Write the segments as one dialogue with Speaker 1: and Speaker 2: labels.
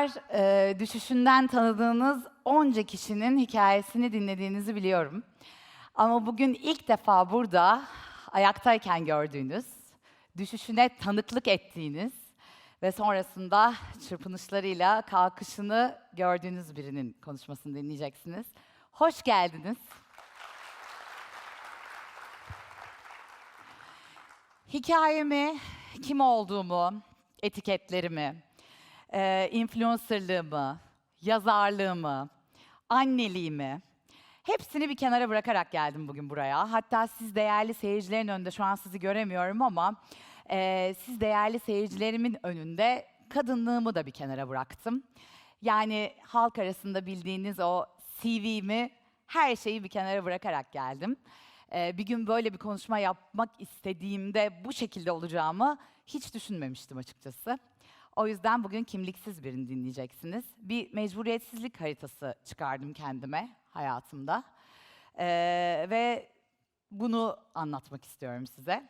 Speaker 1: kadar e, düşüşünden tanıdığınız onca kişinin hikayesini dinlediğinizi biliyorum. Ama bugün ilk defa burada ayaktayken gördüğünüz, düşüşüne tanıklık ettiğiniz ve sonrasında çırpınışlarıyla kalkışını gördüğünüz birinin konuşmasını dinleyeceksiniz. Hoş geldiniz. Hikayemi, kim olduğumu, etiketlerimi, e, influencerlığımı, yazarlığımı, anneliğimi hepsini bir kenara bırakarak geldim bugün buraya. Hatta siz değerli seyircilerin önünde şu an sizi göremiyorum ama e, siz değerli seyircilerimin önünde kadınlığımı da bir kenara bıraktım. Yani halk arasında bildiğiniz o CV'mi her şeyi bir kenara bırakarak geldim. Ee, bir gün böyle bir konuşma yapmak istediğimde bu şekilde olacağımı hiç düşünmemiştim açıkçası. O yüzden bugün kimliksiz birini dinleyeceksiniz. Bir mecburiyetsizlik haritası çıkardım kendime hayatımda. Ee, ve bunu anlatmak istiyorum size.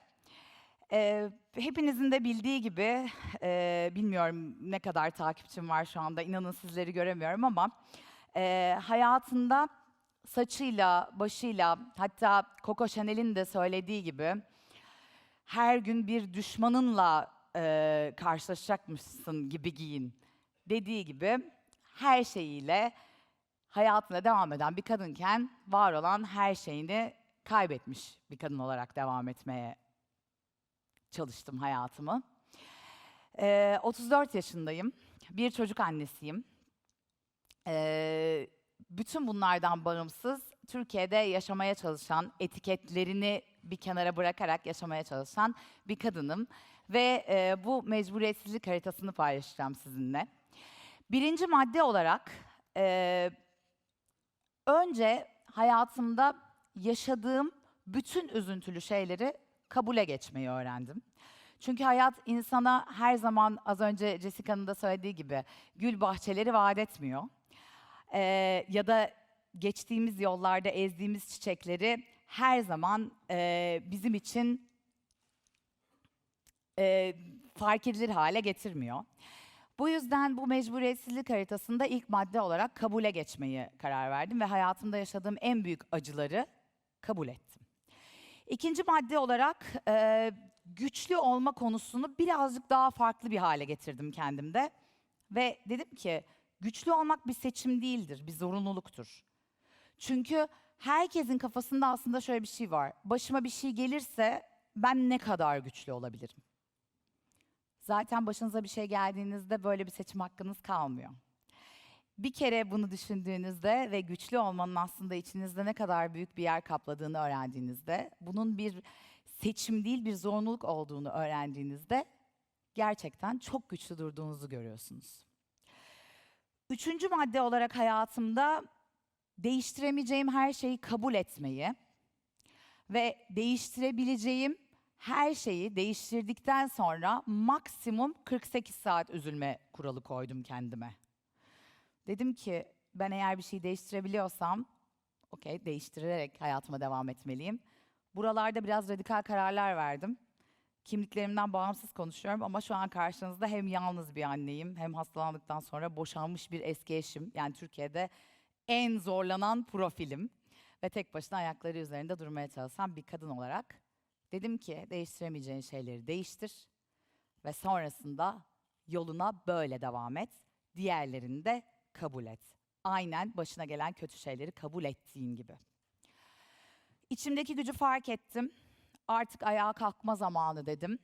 Speaker 1: Ee, hepinizin de bildiği gibi, e, bilmiyorum ne kadar takipçim var şu anda, inanın sizleri göremiyorum ama e, hayatında saçıyla, başıyla, hatta Coco Chanel'in de söylediği gibi her gün bir düşmanınla e, karşılaşacakmışsın gibi giyin dediği gibi her şeyiyle hayatına devam eden bir kadınken var olan her şeyini kaybetmiş bir kadın olarak devam etmeye çalıştım hayatımı. Ee, 34 yaşındayım. Bir çocuk annesiyim. Ee, bütün bunlardan bağımsız Türkiye'de yaşamaya çalışan, etiketlerini bir kenara bırakarak yaşamaya çalışan bir kadınım. Ve e, bu mecburiyetsizlik haritasını paylaşacağım sizinle. Birinci madde olarak e, önce hayatımda yaşadığım bütün üzüntülü şeyleri kabule geçmeyi öğrendim. Çünkü hayat insana her zaman az önce Jessica'nın da söylediği gibi gül bahçeleri vaat etmiyor. Ee, ya da geçtiğimiz yollarda ezdiğimiz çiçekleri her zaman e, bizim için e, fark edilir hale getirmiyor. Bu yüzden bu mecburiyetsizlik haritasında ilk madde olarak kabule geçmeyi karar verdim ve hayatımda yaşadığım en büyük acıları kabul ettim. İkinci madde olarak e, güçlü olma konusunu birazcık daha farklı bir hale getirdim kendimde. Ve dedim ki güçlü olmak bir seçim değildir, bir zorunluluktur. Çünkü herkesin kafasında aslında şöyle bir şey var. Başıma bir şey gelirse ben ne kadar güçlü olabilirim? Zaten başınıza bir şey geldiğinizde böyle bir seçim hakkınız kalmıyor. Bir kere bunu düşündüğünüzde ve güçlü olmanın aslında içinizde ne kadar büyük bir yer kapladığını öğrendiğinizde, bunun bir seçim değil bir zorunluluk olduğunu öğrendiğinizde gerçekten çok güçlü durduğunuzu görüyorsunuz. Üçüncü madde olarak hayatımda değiştiremeyeceğim her şeyi kabul etmeyi ve değiştirebileceğim her şeyi değiştirdikten sonra maksimum 48 saat üzülme kuralı koydum kendime. Dedim ki ben eğer bir şey değiştirebiliyorsam okey değiştirerek hayatıma devam etmeliyim. Buralarda biraz radikal kararlar verdim. Kimliklerimden bağımsız konuşuyorum ama şu an karşınızda hem yalnız bir anneyim hem hastalandıktan sonra boşanmış bir eski eşim. Yani Türkiye'de en zorlanan profilim ve tek başına ayakları üzerinde durmaya çalışan bir kadın olarak dedim ki değiştiremeyeceğin şeyleri değiştir ve sonrasında yoluna böyle devam et. Diğerlerini de kabul et. Aynen başına gelen kötü şeyleri kabul ettiğin gibi. İçimdeki gücü fark ettim. Artık ayağa kalkma zamanı dedim.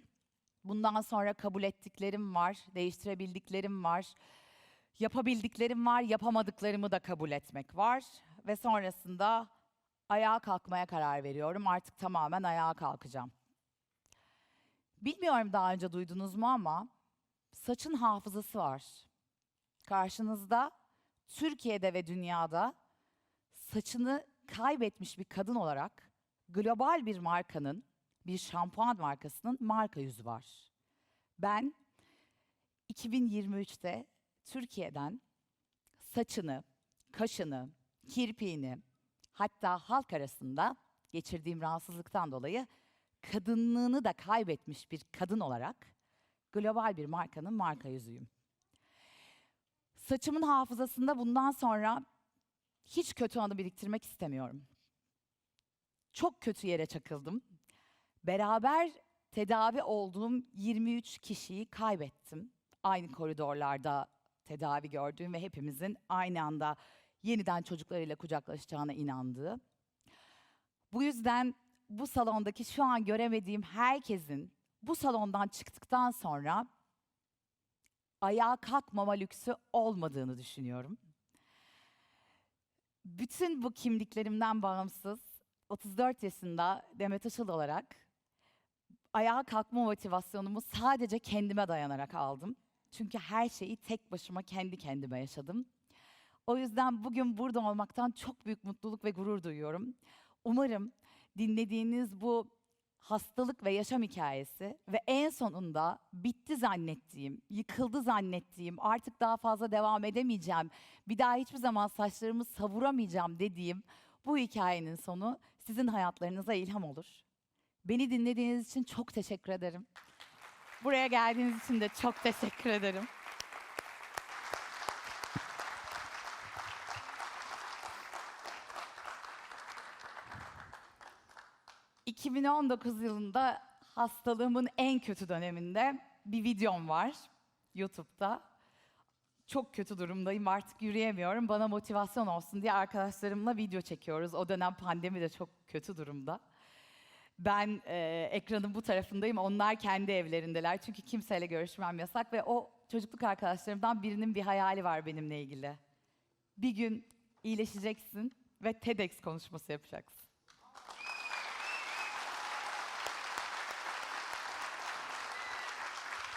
Speaker 1: Bundan sonra kabul ettiklerim var, değiştirebildiklerim var. Yapabildiklerim var, yapamadıklarımı da kabul etmek var. Ve sonrasında ayağa kalkmaya karar veriyorum. Artık tamamen ayağa kalkacağım. Bilmiyorum daha önce duydunuz mu ama saçın hafızası var. Karşınızda Türkiye'de ve dünyada saçını kaybetmiş bir kadın olarak global bir markanın, bir şampuan markasının marka yüzü var. Ben 2023'te Türkiye'den saçını, kaşını, kirpiğini hatta halk arasında geçirdiğim rahatsızlıktan dolayı kadınlığını da kaybetmiş bir kadın olarak global bir markanın marka yüzüyüm. Saçımın hafızasında bundan sonra hiç kötü anı biriktirmek istemiyorum. Çok kötü yere çakıldım. Beraber tedavi olduğum 23 kişiyi kaybettim. Aynı koridorlarda tedavi gördüğüm ve hepimizin aynı anda yeniden çocuklarıyla kucaklaşacağına inandığı. Bu yüzden bu salondaki şu an göremediğim herkesin bu salondan çıktıktan sonra ayağa kalkmama lüksü olmadığını düşünüyorum. Bütün bu kimliklerimden bağımsız 34 yaşında Demet Aşıl olarak ayağa kalkma motivasyonumu sadece kendime dayanarak aldım. Çünkü her şeyi tek başıma kendi kendime yaşadım. O yüzden bugün burada olmaktan çok büyük mutluluk ve gurur duyuyorum. Umarım dinlediğiniz bu hastalık ve yaşam hikayesi ve en sonunda bitti zannettiğim, yıkıldı zannettiğim, artık daha fazla devam edemeyeceğim, bir daha hiçbir zaman saçlarımı savuramayacağım dediğim bu hikayenin sonu sizin hayatlarınıza ilham olur. Beni dinlediğiniz için çok teşekkür ederim. Buraya geldiğiniz için de çok teşekkür ederim. ...2019 yılında hastalığımın en kötü döneminde bir videom var YouTube'da. Çok kötü durumdayım artık yürüyemiyorum. Bana motivasyon olsun diye arkadaşlarımla video çekiyoruz. O dönem pandemi de çok kötü durumda. Ben e, ekranın bu tarafındayım. Onlar kendi evlerindeler. Çünkü kimseyle görüşmem yasak ve o çocukluk arkadaşlarımdan birinin bir hayali var benimle ilgili. Bir gün iyileşeceksin ve TEDx konuşması yapacaksın.